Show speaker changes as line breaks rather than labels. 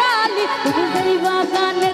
ডালি ফুল বাগানে